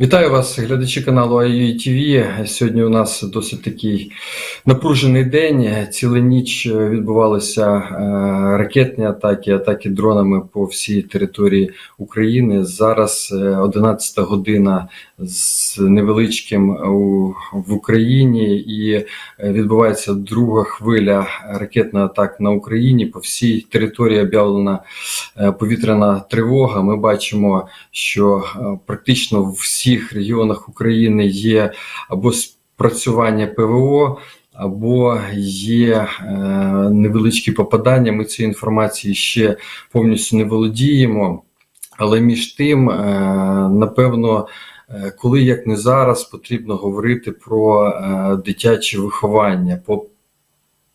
Вітаю вас, глядачі каналу IUE TV. Сьогодні у нас досить такий напружений день. Цілу ніч відбувалися е, ракетні атаки, атаки дронами по всій території України. Зараз е, 11 година з невеличким в Україні, і е, відбувається друга хвиля ракетних атак на Україні. По всій території об'явлена е, повітряна тривога. Ми бачимо, що е, практично в всіх регіонах України є або спрацювання ПВО. Або є е, невеличкі попадання. Ми цією інформацією ще повністю не володіємо. Але між тим, е, напевно, е, коли як не зараз, потрібно говорити про е, дитяче виховання,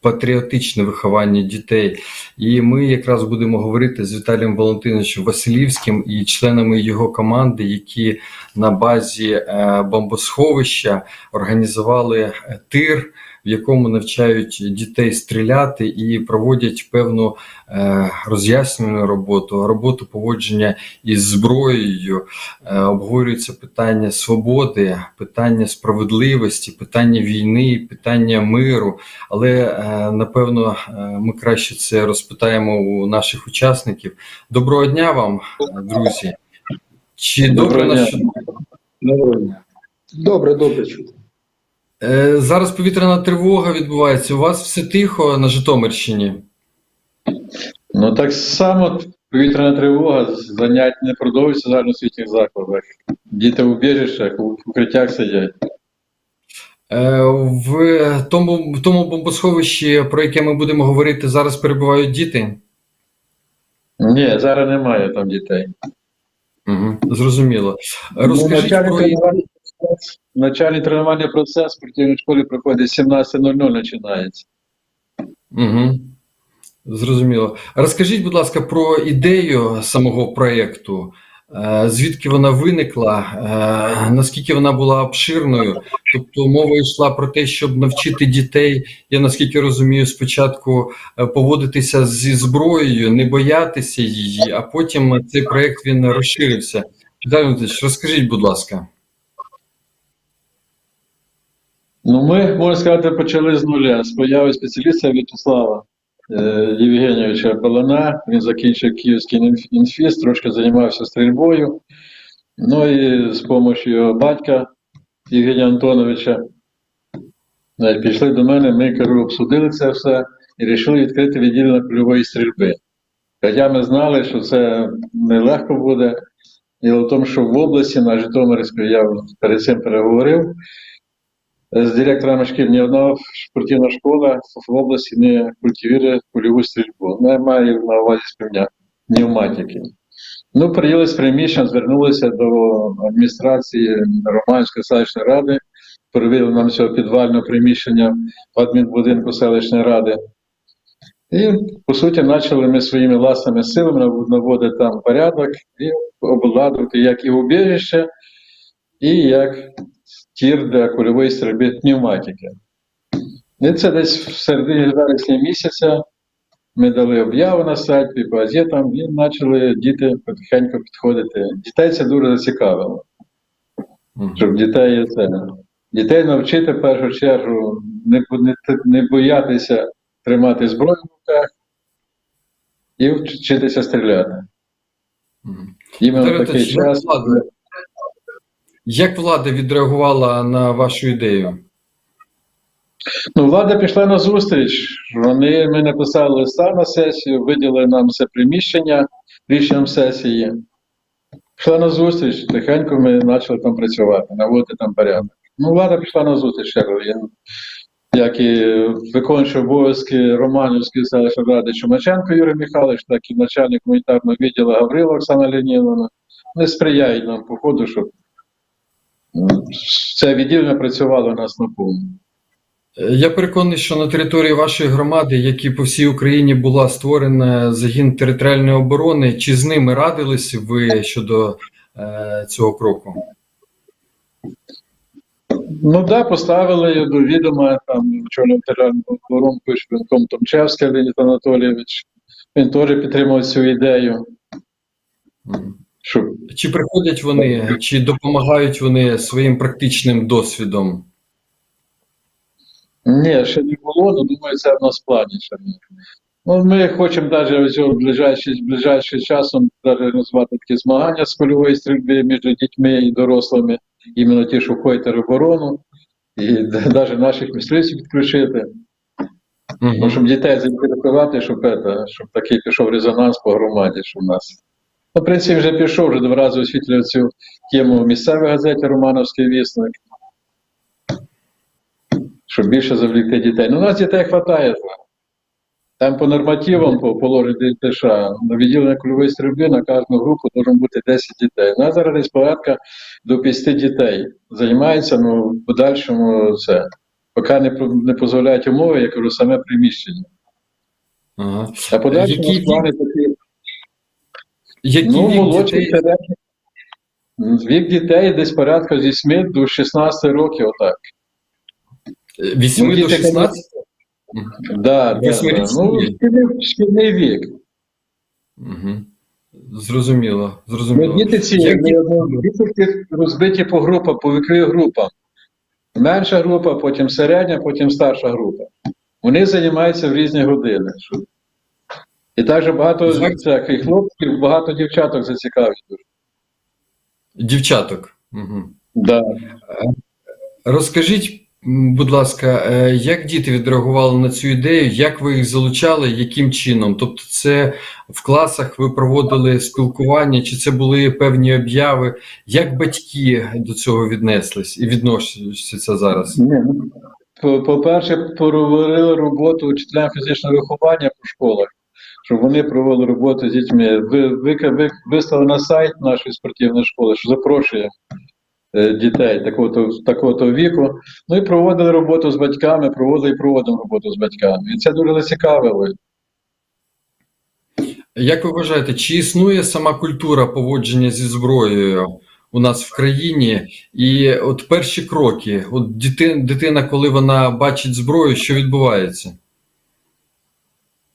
патріотичне виховання дітей. І ми якраз будемо говорити з Віталієм Валентиновичем Василівським і членами його команди, які на базі е, бомбосховища організували е, тир. В якому навчають дітей стріляти і проводять певну е, роз'яснювальну роботу, роботу поводження із зброєю, е, обговорюються питання свободи, питання справедливості, питання війни, питання миру. Але е, напевно е, ми краще це розпитаємо у наших учасників. Доброго дня вам, друзі. Чи добре нас дня. Добре, добре чути. Е, зараз повітряна тривога відбувається. У вас все тихо на Житомирщині. Ну так само повітряна тривога, занять не продовжуються в загальноосвітніх закладах. Діти в убіжищах, в укриттях сидять. Е, В тому, в тому бомбосховищі, про яке ми будемо говорити, зараз перебувають діти. Ні, зараз немає там дітей. Угу, зрозуміло. Ну, Розкажіть начальний, про начальний тренувальний процес в спортивній школі проходить 17.00 починається. угу. Зрозуміло. Розкажіть, будь ласка, про ідею самого проєкту. Е, Звідки вона виникла, е, наскільки вона була обширною? Тобто мова йшла про те, щоб навчити дітей, я наскільки розумію, спочатку е, поводитися зі зброєю, не боятися її, а потім цей проєкт він розширився. Валентинович, розкажіть, будь ласка. Ну, ми, можна сказати, почали з нуля. З появи спеціаліста В'ячеслава е, Євгенійовича Балана. Він закінчив Київський інф- інфіс, трошки займався стрільбою. Ну і з допомогою його батька Євгенія Антоновича е, пішли до мене, ми кажу, обсудили це все і вирішили відкрити відділення польової стрільби. Хоча ми знали, що це нелегко буде. Діло в тому, що в області на Житомирській я перед цим переговорив з директорами шкіл ні одна спортивна школа в області не культивує польову стрільбу. Не має на увазі пневматики. Ну, приїлись приміщення, звернулися до адміністрації Романської селищної ради, перевели нам цього підвального приміщення в адмінбудинку селищної ради. І, по суті, почали ми своїми власними силами наводити там порядок і обладнувати як і убіжище, і як тір для кульової стрільби пневматики. І це десь в середині вересня місяця ми дали об'яву на сайті, по газетам, і почали діти потихеньку підходити. Дітей це дуже зацікавило, щоб дітей це. Дітей навчити в першу чергу не, не, не боятися тримати зброю в руках і вчитися стріляти. Іменно в такий час. влада- Як влада відреагувала на вашу ідею? Ну, влада пішла на зустріч. Вони ми написали листа на сесію, виділили нам це приміщення рішенням сесії. Пішла на зустріч, тихенько ми почали там працювати, наводити там порядок. Ну, влада пішла на зустріч, як і виконуючи обов'язки Романівської селищної ради Чумаченко Юрій Михайлович, так і начальник гуманітарного відділу Гаврила Оксана Леонідовна. Не сприяють нам по ходу, щоб це відділення працювало у нас на повну. Я переконаний, що на території вашої громади, як і по всій Україні, була створена загін територіальної оборони. Чи з ними радились ви щодо е, цього кроку? Ну так, да, поставили до відома, там чорним теральним оборон пише Том Томчевський Леонід Анатолійович. Він теж підтримав цю ідею. Щоб Чи приходять вони, чи допомагають вони своїм практичним досвідом? Ні, ще не було, але думаю, це в нас плані Ну, ми хочемо навіть ось ближайший, ближайшим часом розвивати такі змагання з кульової стрільби між дітьми і дорослими, іменно ті, що входять в оборону, і навіть наших мисливців підключити. Мгм. Ну, щоб дітей заінтересувати, щоб, щоб такий пішов резонанс по громаді, що в нас. Ну, в принципі, вже пішов, вже два рази освітлював цю тему в місцевій газеті Романовський вісник. Щоб більше завлікти дітей. Ну, у нас дітей вистачає. Там по нормативам, по положенню ДТШ, на відділення кульової стрільби на кожну групу має бути 10 дітей. У нас зараз десь порядка до 50 дітей займається, ну, в подальшому це. Поки не, не дозволяють умови, я кажу, саме приміщення. Ага. А подальшому Які плани такі, Які ну, вік молодші дітей? Вік дітей десь порядка з 8 до 16 років, отак. 8 Ну, до діти, 16? Да, да, да. Ну, шкільний, вік. Угу. Зрозуміло, Ну, зрозуміло. діти ці Як ну, діти розбиті по групам, по віковим групам. Менша група, потім середня, потім старша група. Вони займаються в різні години. І також багато всяких хлопців, багато дівчаток зацікавить. дуже. Дівчаток. Угу. Да. Розкажіть, будь ласка, е, як діти відреагували на цю ідею, як ви їх залучали, яким чином? Тобто, це в класах ви проводили спілкування, чи це були певні обяви? Як батьки до цього віднеслись і відносяться зараз? Ні, ну, по- По-перше, провели роботу учителям фізичного виховання по школах, щоб вони провели роботу з дітьми. Ви, ви, ви вислали на сайт нашої спортивної школи, що запрошує е, дітей такого-то віку. Ну і проводили роботу з батьками, проводили і проводимо роботу з батьками. І це дуже цікаво. Як ви вважаєте, чи існує сама культура поводження зі зброєю у нас в країні? І от перші кроки, от дитина, коли вона бачить зброю, що відбувається?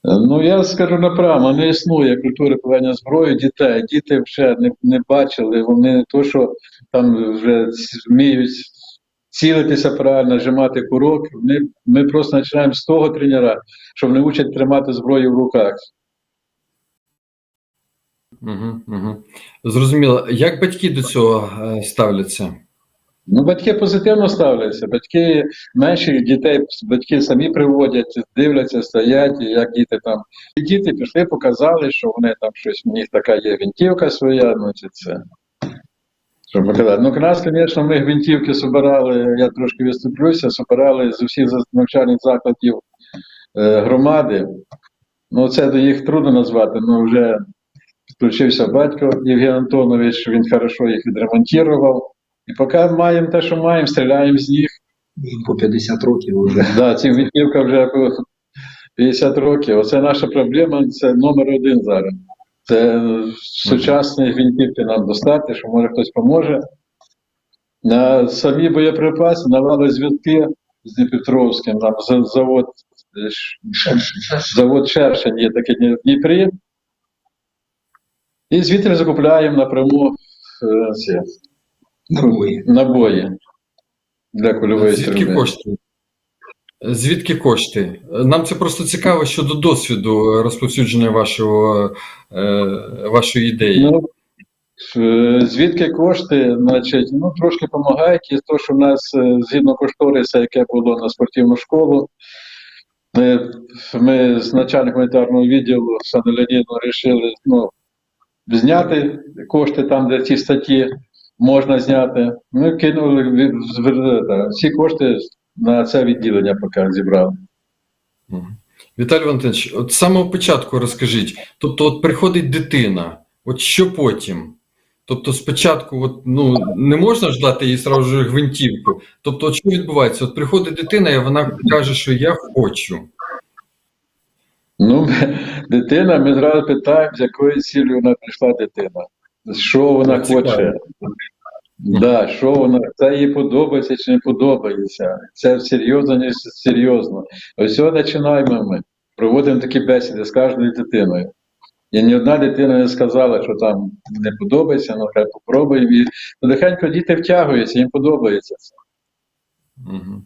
Ну, я скажу направо, не існує культури поведення зброї дітей. Діти вже не, не бачили, вони не то, що там вже вміють цілитися правильно, нажимати курок. Ми, ми просто починаємо з того тренера, що вони учать тримати зброю в руках. Угу, угу. Зрозуміло. Як батьки до цього е, ставляться? Ну, батьки позитивно ставляться. Батьки менших дітей, батьки самі приводять, дивляться, стоять, як діти там. І діти пішли, показали, що вони там щось, у них така є гвинтівка своя, ну чи це. Щоб. Ну, нас, звісно, ми гвинтівки збирали, я трошки виступлюся, збирали з усіх навчальних закладів е, громади. Ну, це до їх трудно назвати, але вже включився батько Євген Антонович, він хорошо їх відремонтував. І поки маємо те, що маємо, стріляємо з них. по 50 років вже. Да, ці гвинтівка вже 50 років. Оце наша проблема, це номер один зараз. Це сучасні гвинтівки нам достати, що може хтось поможе. На самі боєприпаси навали зв'язки з Дніпропетровським, нам завод, е, завод Шершень є такий в Дніпрі. І звідти закупляємо напряму е, ці Набої. набої для кульової Звідки стрільби. кошти? Звідки кошти? Нам це просто цікаво щодо досвіду розповсюдження вашого, е, вашої ідеї. Ну, е, звідки кошти, значить, ну трошки допомагають, і то, що в нас е, згідно кошториса, яке було на спортивну школу, ми, ми з начальником гуманітарного відділу Сану Леонідовну вирішили ну, зняти кошти там, де ці статті можна зняти. Ми кинули звер- та, всі кошти на це відділення, поки зібрали. Віталій Валентинович, от з самого початку розкажіть. Тобто, от приходить дитина, от що потім? Тобто, спочатку, от, ну, не можна ж дати їй сразу ж гвинтівку. Тобто, от що відбувається? От приходить дитина, і вона каже, що я хочу. Ну, ми- дитина, ми зразу питаємо, з якою цілею вона прийшла дитина. Що вона Цікаво. хоче. Да, що вона, це їй подобається чи не подобається. Це серйозно, не серйозно. Ось починаємо ми. Проводимо такі бесіди з кожною дитиною. І ні одна дитина не сказала, що там не подобається, ну хай попробуємо. І потихеньку діти втягуються, їм подобається це. Мгм.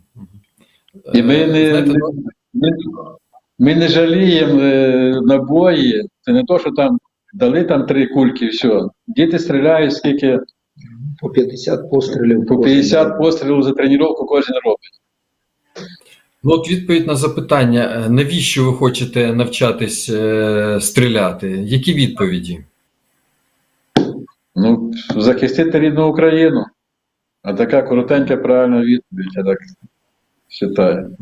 І ми Е, не- ми, ми не жаліємо е, набої. Це не то, що там дали там три кульки, і все. Діти стріляють скільки По 50 пострілів. по 50 пострілів за тренування кожен робить. Ну, от відповідь на запитання, е, навіщо ви хочете навчатись е, стріляти? Які відповіді? Ну, захистити рідну Україну. А така коротенька правильна відповідь, я так вважаю.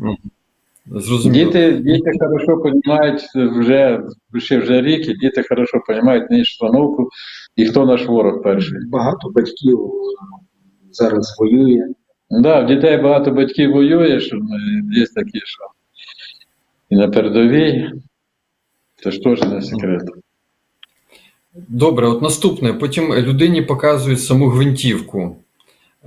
Зрозуміло. Діти, діти хорошо розуміють вже, ще вже рік, і діти хорошо розуміють нині установку і хто наш ворог перший. Багато батьків е, зараз воює. Да, в дітей багато батьків воює, що є такі, що і на передовій. Це ж теж не секрет. Добре, от наступне. Потім людині показують саму гвинтівку.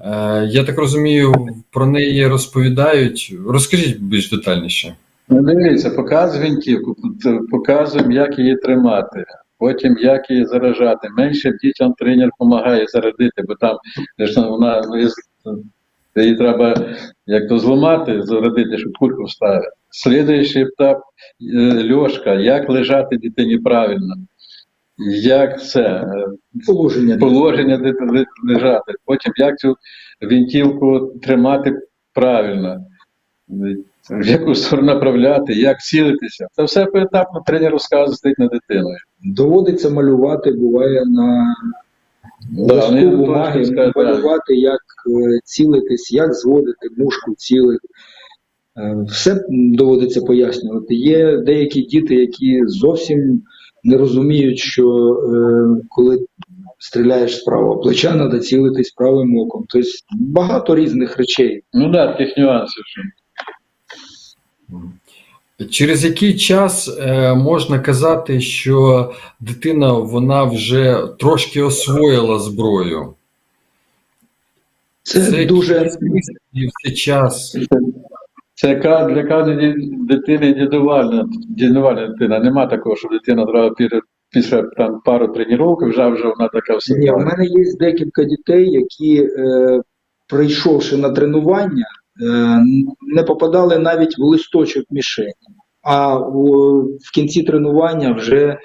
Е, я так розумію, про неї розповідають. Розкажіть більш детальніше. Ну, дивіться, показуємо гвинтівку, т- показуємо, як її тримати, потім як її заражати. Менше дітям тренер допомагає зарадити, бо там вона ну, її треба як то зламати, зарадити, щоб кульку вставити. Слідуючий етап е, льошка, як лежати дитині правильно, як це, е, Положення. положення де, лежати, потім як цю гвинтівку тримати правильно, в яку сторону направляти, як цілитися. Це все поетапно тренер розказує стоїть над дитиною. Доводиться малювати, буває на Да, листку бумаги, малювати, як е, цілитись, як зводити мушку, цілити. Е, Все доводиться пояснювати. Є деякі діти, які зовсім не розуміють, що е, коли стріляєш з правого плеча, треба цілитись правим оком. Тобто багато різних речей. Ну так, да, таких нюансів. Через який час е, можна казати, що дитина вона вже трошки освоїла зброю? Це, дуже і все час. Це для кожної дитини індивідуальна, індивідуальна дитина. Нема такого, що дитина одразу після, після там, пару тренувань вже вже вона така все. Ні, в мене є декілька дітей, які, е, прийшовши на тренування, е, не попадали навіть в листочок мішені, а у, в кінці тренування вже е,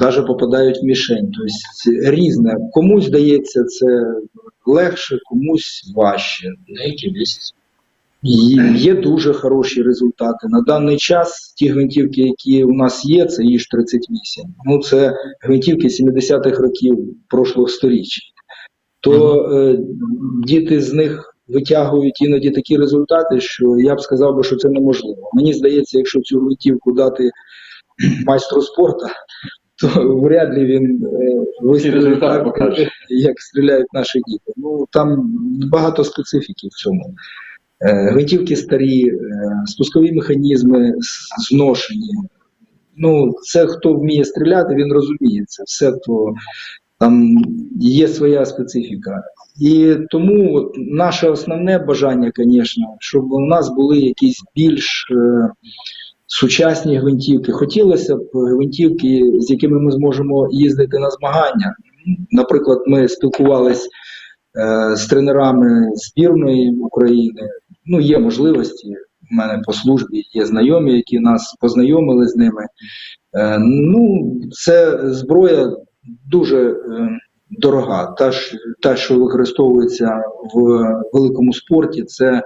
навіть попадають в мішень. Тобто різне. Комусь здається це легше, комусь важче. Деякі десь Є, дуже хороші результати. На даний час ті гвинтівки, які у нас є, це їж 38. Ну це гвинтівки 70-х років прошлого сторіччя. То е, діти з них витягують іноді такі результати, що я б сказав би, що це неможливо. Мені здається, якщо цю гвинтівку дати майстру спорту, то вряд ли він е, результат так, як стріляють наші діти. Ну там багато специфіки в цьому. Е, Гвинтівки старі, е, спускові механізми зношені. Ну, це хто вміє стріляти, він розуміє це. Все то там є своя специфіка. І тому от, наше основне бажання, звісно, щоб у нас були якісь більш е, сучасні гвинтівки. Хотілося б гвинтівки, з якими ми зможемо їздити на змагання. Наприклад, ми спілкувалися е, з тренерами збірної України. Ну, є можливості. У мене по службі є знайомі, які нас познайомили з ними. Е, ну, це зброя дуже е, дорога. Та, та, що використовується в великому спорті, це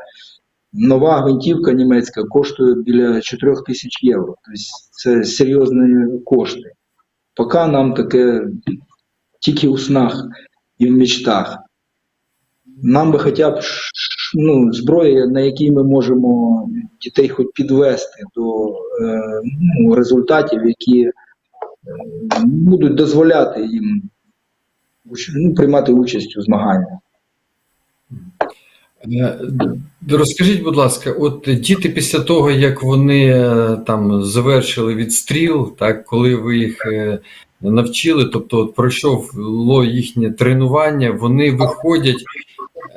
нова гвинтівка німецька коштує біля 4 тисяч євро. Тобто це серйозні кошти. Поки нам таке тільки у снах і в мечтах. Нам би хоча б ну, зброя, на якій ми можемо дітей хоч підвести до е, ну, результатів, які е, будуть дозволяти їм ну, приймати участь у змаганнях. Е, Розкажіть, будь ласка, от діти після того, як вони там завершили відстріл, так, коли ви їх навчили, тобто от пройшло їхнє тренування, вони виходять.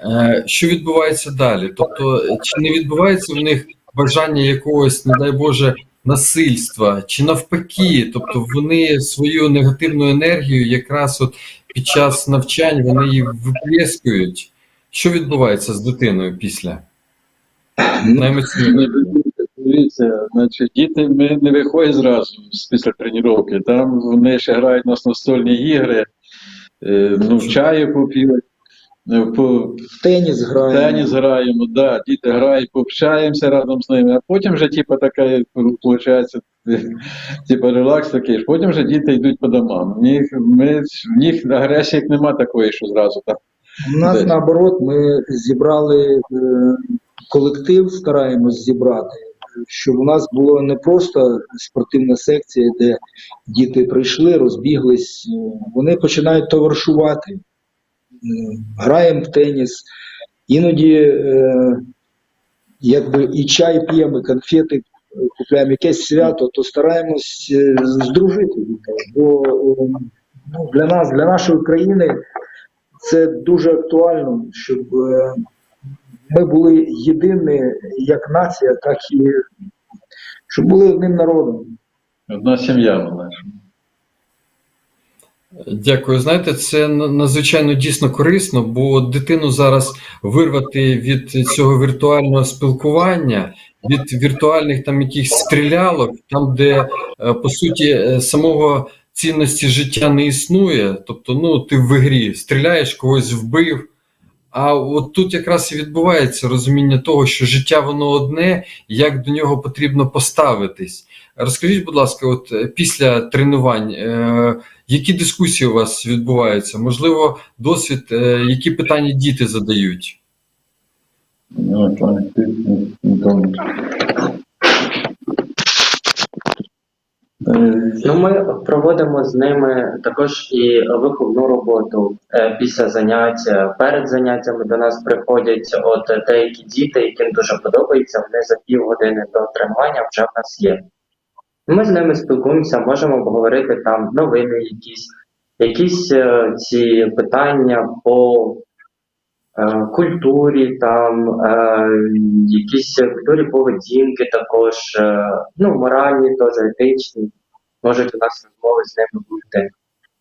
Е, Що відбувається далі? Тобто, чи не відбувається в них бажання якогось, не дай Боже, насильства, чи навпаки, тобто вони свою негативну енергію якраз от під час навчань вони її виплескують. Що відбувається з дитиною після? Найемоційніше. Дивіться, значить, діти ми не виходять зразу після тренування. Там вони ще грають у нас настольні ігри, е, ну, чаю поп'ють, е, по В теніс граємо. теніс граємо, да, діти грають, пообщаємося разом з ними, а потім вже типу, така, виходить, типу, релакс такий. Потім вже діти йдуть по домам. В них, ми, в них агресії нема такої, що зразу так. У нас Десь. наоборот, ми зібрали е, колектив, стараємось зібрати, щоб у нас було не просто спортивна секція, де діти прийшли, розбіглись, е, вони починають товаришувати, Е, граємо в теніс, іноді е, якби і чай п'ємо, і конфети купляємо якесь свято, то стараємось здружити дітей. Бо ну, для нас, для нашої країни це дуже актуально, щоб ми були єдині як нація, так і щоб були одним народом. Одна сім'я була. Дякую. Знаєте, це надзвичайно дійсно корисно, бо дитину зараз вирвати від цього віртуального спілкування, від віртуальних там якихось стрілялок, там, де е, по суті е, самого цінності життя не існує. Тобто, ну ти в ігрі стріляєш, когось вбив. А от тут якраз і відбувається розуміння того, що життя воно одне, як до нього потрібно поставитись. Розкажіть, будь ласка, от е, після тренувань, е, які дискусії у вас відбуваються? Можливо, досвід, е, які питання діти задають? Е, Ну, ми проводимо з ними також і виховну роботу е, після занять. Е, Перед заняттями до нас приходять от деякі діти, яким дуже подобається, вони за півгодини до тренування вже в нас є. Ми з ними спілкуємося, можемо обговорити там новини, якісь, якісь е, ці питання по культурі, там е, якісь культурі поведінки, також е, ну, моральні, теж етичні. Можуть у нас розмови з ними бути.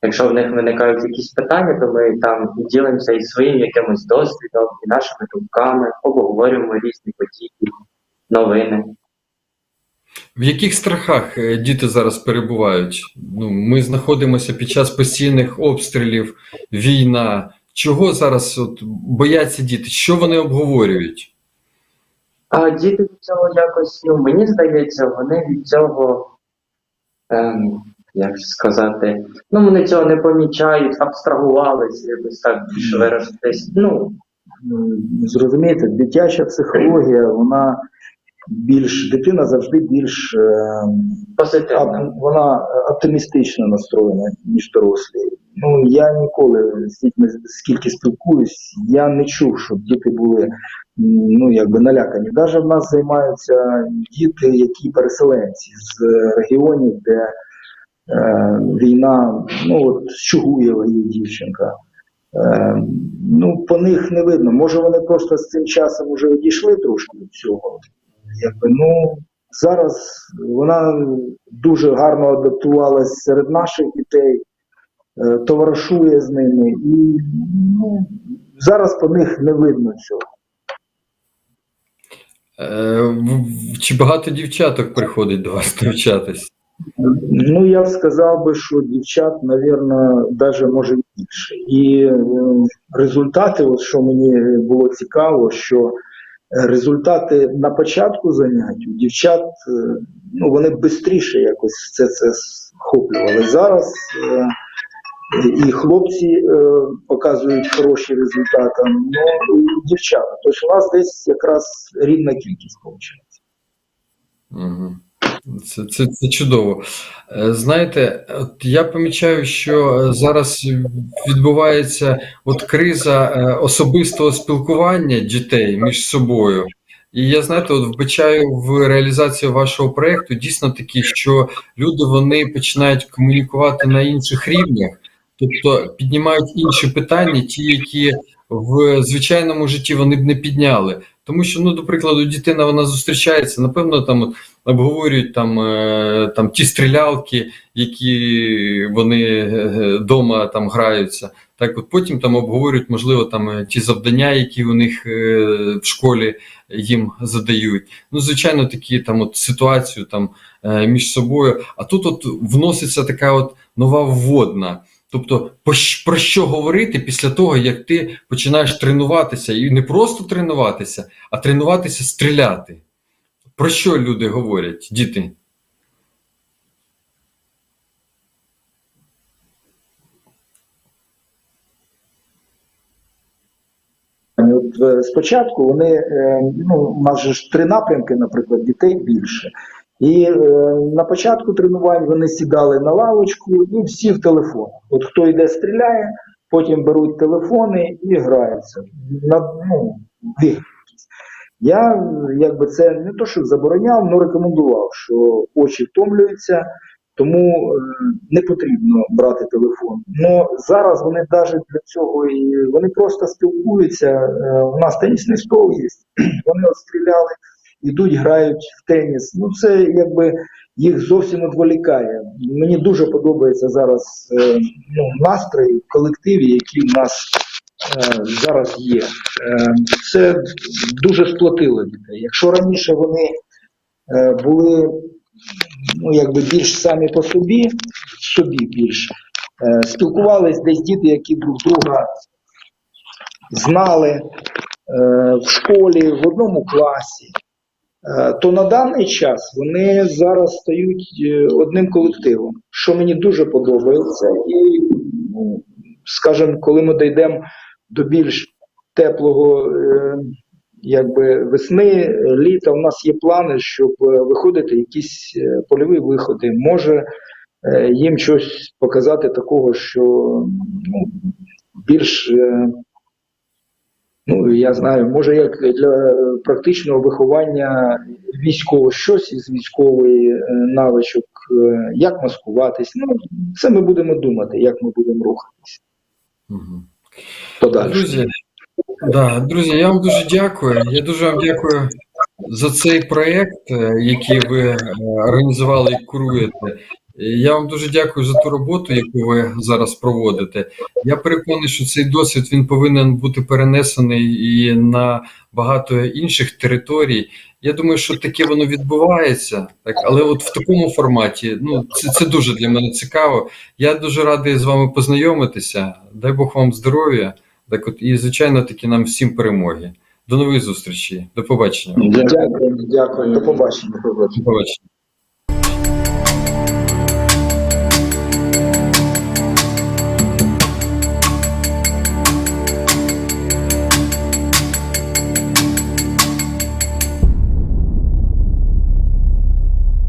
Якщо в них виникають якісь питання, то ми там ділимося і своїм якимось досвідом, і нашими думками, обговорюємо різні події, новини. В яких страхах е, діти зараз перебувають? Ну, ми знаходимося під час постійних обстрілів, війна. Чого зараз от, бояться діти? Що вони обговорюють? А діти від цього якось, ну мені здається, вони від цього, ем, як сказати, ну вони цього не помічають, абстрагувалися, якось так більше виразитись. Ну, Зрозумієте, дитяча психологія, вона більш дитина завжди більш е, позитивно. Вона оптимістично настроєна, ніж дорослі. Ну я ніколи з дітьми скільки спілкуюсь, я не чув, щоб діти були ну якби налякані. Навіть в нас займаються діти, які переселенці з регіонів, де е, війна, ну от Чугуєва є дівчинка. Е, ну, по них не видно. Може, вони просто з цим часом вже відійшли трошки від цього. Якби, ну, зараз вона дуже гарно адаптувалась серед наших дітей, е, товаришує з ними, і ну, зараз по них не видно цього. Е, Чи багато дівчаток приходить до вас навчатись? Ну, я б сказав би, що дівчат, навірно, навіть може більше. І е, результати, от що мені було цікаво, що результати на початку занять у дівчат, е, ну, вони швидше якось все це схоплювали. Зараз е, і хлопці е, показують хороші результати, ну і дівчата. Тож у нас десь якраз рівна кількість виходить. Угу. Це, це, це чудово. Е, Знаєте, от я помічаю, що е, зараз відбувається от криза е, особистого спілкування дітей між собою. І я знаєте, от вбачаю в реалізацію вашого проєкту дійсно такі, що люди вони починають комунікувати на інших рівнях, тобто піднімають інші питання, ті, які в звичайному житті вони б не підняли. Тому що, ну, до прикладу, дитина вона зустрічається, напевно, там обговорюють там, е, там ті стрілялки, які вони вдома там граються. Так, от потім там обговорюють, можливо, там е, ті завдання, які у них е, в школі їм задають. Ну, звичайно, такі там от ситуацію там е, між собою. А тут от вноситься така от нова вводна. Тобто, про що говорити після того, як ти починаєш тренуватися, і не просто тренуватися, а тренуватися стріляти. Про що люди говорять, діти? Е, спочатку вони е, ну, у ж три напрямки, наприклад, дітей більше. І е, на початку тренувань вони сідали на лавочку і всі в телефонах. От хто йде, стріляє, потім беруть телефони і граються. На, ну. Я якби це не то, що забороняв, але рекомендував, що очі втомлюються, тому е, не потрібно брати телефон. Ну зараз вони навіть для цього і вони просто спілкуються. Е, у нас тенісний стол є. Вони от стріляли, ідуть, грають в теніс. Ну це якби їх зовсім відволікає. Мені дуже подобається зараз е, ну, настрої в колективі, який в нас е, зараз є. Е, це дуже сплотило дітей. Якщо раніше вони е, були ну, якби більш самі по собі, собі більше, спілкувались десь діти, які друг друга знали е, в школі, в одному класі, то на даний час вони зараз стають е, одним колективом, що мені дуже подобається. І, ну, скажімо, коли ми дійдемо до більш теплого е, якби весни, е, літа, у нас є плани, щоб е, виходити якісь е, польові виходи. Може е, їм щось показати такого, що ну, більш. Ну, я знаю, може, як для практичного виховання військового щось із військової е, навичок, е, як маскуватись. Ну, це ми будемо думати, як ми будемо рухатись Угу. подальше. Друзі, да, друзі, я вам дуже дякую. Я дуже вам дякую за цей проєкт, е, який ви е, організували і куруєте. Я вам дуже дякую за ту роботу, яку ви зараз проводите. Я переконаний, що цей досвід він повинен бути перенесений і на багато інших територій. Я думаю, що таке воно відбувається, так але от в такому форматі, ну це, це дуже для мене цікаво. Я дуже радий з вами познайомитися. Дай Бог вам здоров'я. Так от і звичайно таки нам всім перемоги. До нових зустрічей. До побачення. Дякую, дякую. До побачення. До побачення.